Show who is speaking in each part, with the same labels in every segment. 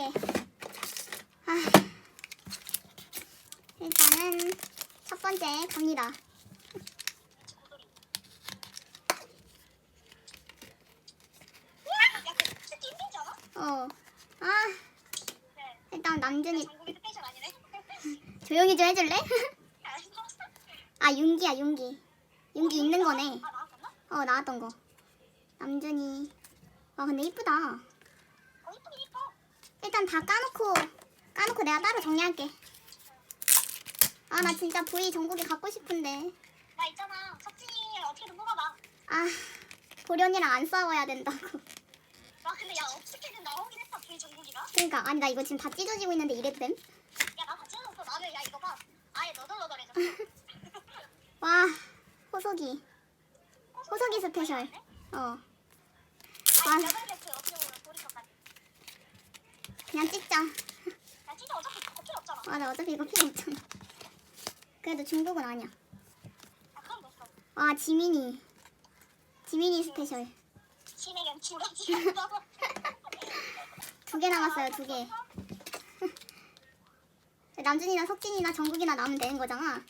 Speaker 1: 할게. 아, 일단은 첫 번째 갑니다. 어, 아,
Speaker 2: 네.
Speaker 1: 일단 남준이. 조용히 좀 해줄래? 아, 윤기야, 윤기. 윤기 있는 거네.
Speaker 2: 아?
Speaker 1: 어, 나왔던 거. 남준이. 와, 근데 이쁘다. 일단 다 까놓고, 까놓고 내가 따로 정리할게. 아, 나 진짜 V 전국이 갖고 싶은데.
Speaker 2: 나 있잖아. 석진이 어떻게든 뽑아봐.
Speaker 1: 아, 보련이랑 안 싸워야 된다고.
Speaker 2: 나 근데 야, 어떻게든 나오긴 했다, V 전국이가.
Speaker 1: 그러니까, 아니, 나 이거 지금 다 찢어지고 있는데 이래도 됨?
Speaker 2: 야, 나 같이 해줬어. 나는, 야, 이거 봐. 아예 너덜너덜해져.
Speaker 1: 와, 호석이. 호석이 스페셜. 어, 와.
Speaker 2: 아니, 여덟 개그 어떻게 보면 보리터까지.
Speaker 1: 그냥 찍자.
Speaker 2: 야, 진짜 어차피 그거 필요 없잖아.
Speaker 1: 맞아, 어차피 이거 필요 없잖아. 그래도 중국은 아니야.
Speaker 2: 아, 그럼 됐어.
Speaker 1: 와, 지민이. 지민이 스페셜.
Speaker 2: 진에겐 두 가지였어.
Speaker 1: 두개 남았어요, 두 개. 남준이나 석진이나 정국이나 남으면 되는 거잖아. 아니,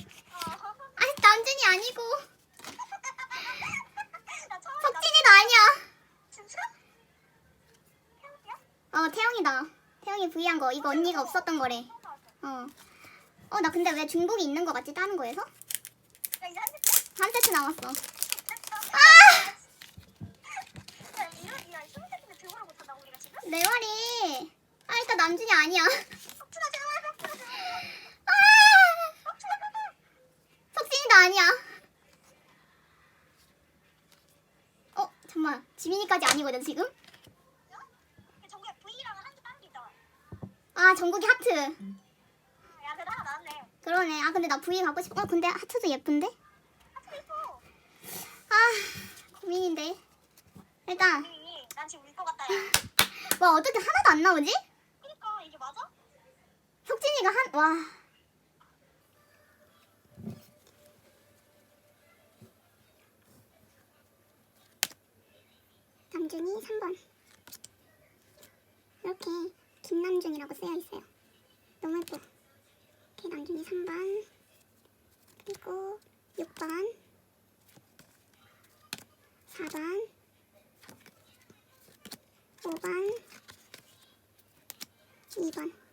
Speaker 1: 남준이 아니고.
Speaker 2: 나
Speaker 1: 석진이도 아니야.
Speaker 2: 진짜? 태우야?
Speaker 1: 어, 태영이다. 태영이 V한 거. 이거 언니가 없었던 거래. 어. 어, 나 근데 왜 중복이 있는 거 같지? 다른 거에서?
Speaker 2: 한 세트?
Speaker 1: 남았어.
Speaker 2: 아!
Speaker 1: 내 말이. 아, 일단 남준이 아니야.
Speaker 2: 아!
Speaker 1: 석진이도 아니야. 어, 잠만. 지민이까지 아니거든, 지금?
Speaker 2: 근데 정국에 V랑 한개 다른 게 있잖아.
Speaker 1: 아, 정국이 하트.
Speaker 2: 야, 그래도 하나 나왔네.
Speaker 1: 그러네. 아, 근데 나 V 갖고 싶어. 어, 근데 하트도 예쁜데?
Speaker 2: 하트도 이뻐.
Speaker 1: 아, 고민인데. 일단,
Speaker 2: 이, 난 지금 울것 같다, 야.
Speaker 1: 와, 어떻게 하나도 안 나오지?
Speaker 2: 그니까, 이게 맞아?
Speaker 1: 석진이가 한, 와. 남준이 3번. 이렇게 김남준이라고 쓰여 있어요. 너무 예뻐. 이렇게 남준이 3번. 그리고 6번. 4번. 5번. 2번.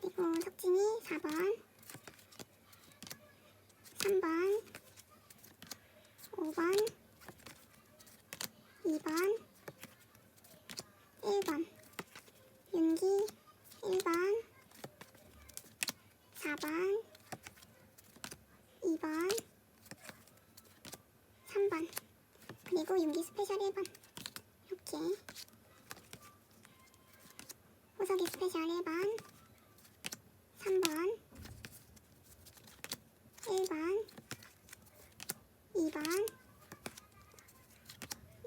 Speaker 1: 그리고 석진이 4번, 3번, 5번, 2번, 1번, 윤기 1번, 4번, 2번, 3번, 그리고 윤기 스페셜 1번. 이렇게 호석이 스페셜 1번, 3번, 1번, 2번,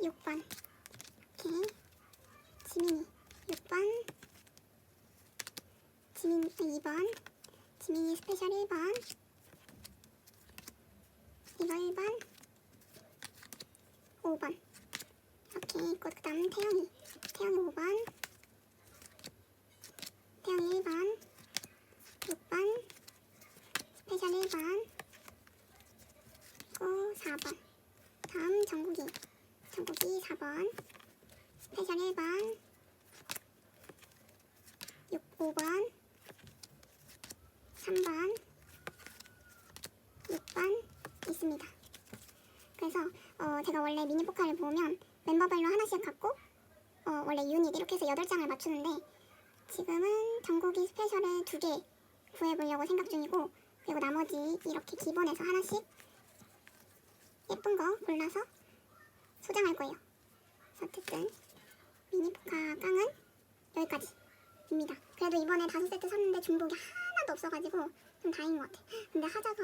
Speaker 1: 6번. 이렇게 지민이 6번, 지민 2번, 지민이 스페셜 1번, 이거 1번, 5번. 이렇게 있고 그 다음 태영이, 태영이 5번, 태영이 1번, 6번, 스페셜 1번, 그리고 4번. 다음 정국이. 정국이 4번, 스페셜 1번, 6, 5번, 3번, 6번 있습니다. 그래서 어, 제가 원래 미니 포카를 보면 멤버별로 하나씩 갖고 어, 원래 유닛 이렇게 해서 8장을 맞추는데 지금은 전국이 스페셜을 두 개 구해보려고 생각 중이고 그리고 나머지 이렇게 기본에서 하나씩 예쁜 거 골라서 소장할 거예요. 어쨌든 미니 포카 깡은 여기까지입니다. 그래도 이번에 다섯 세트 샀는데 중복이 하나도 없어가지고 좀 다행인 것 같아. 근데 하자가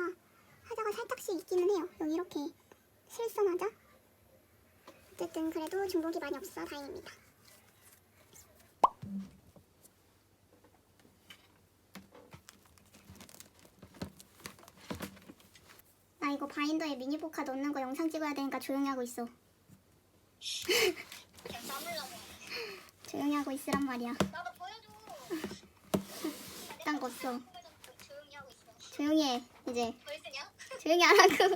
Speaker 1: 하자가 살짝씩 있기는 해요. 여기 이렇게 실선하자. 어쨌든 그래도 중복이 많이 없어 다행입니다. 나 이거 바인더에 미니 포카 넣는 거 영상 찍어야 되니까 조용히 하고 있어. 조용히 하고
Speaker 3: 하고 있으란 말이야.
Speaker 2: 나도 보여줘.
Speaker 3: 딴거 없어.
Speaker 2: 조용히
Speaker 3: 해. 이제? 조용히 하라고.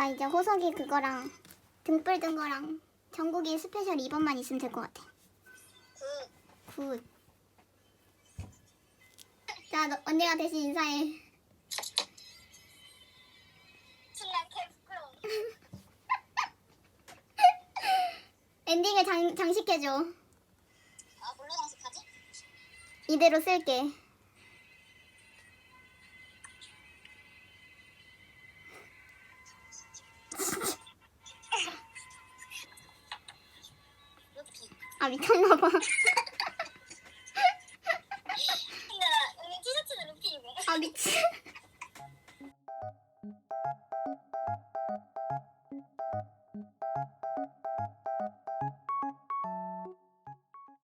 Speaker 3: 나 이제 호석이 그거랑 등불 든 거랑 전국이 스페셜 2번만 있으면 될 것 같아.
Speaker 2: 그
Speaker 3: 굿. 자, 너, 언니가 대신 인사해.
Speaker 2: 부끄러워.
Speaker 3: 엔딩을 장, 장식해줘.
Speaker 2: 아 뭘로 장식하지?
Speaker 3: 이대로 쓸게. 아, 미쳤나봐.
Speaker 2: 근데 나 오늘 티셔츠는 루피 입어.
Speaker 3: 아, 미친.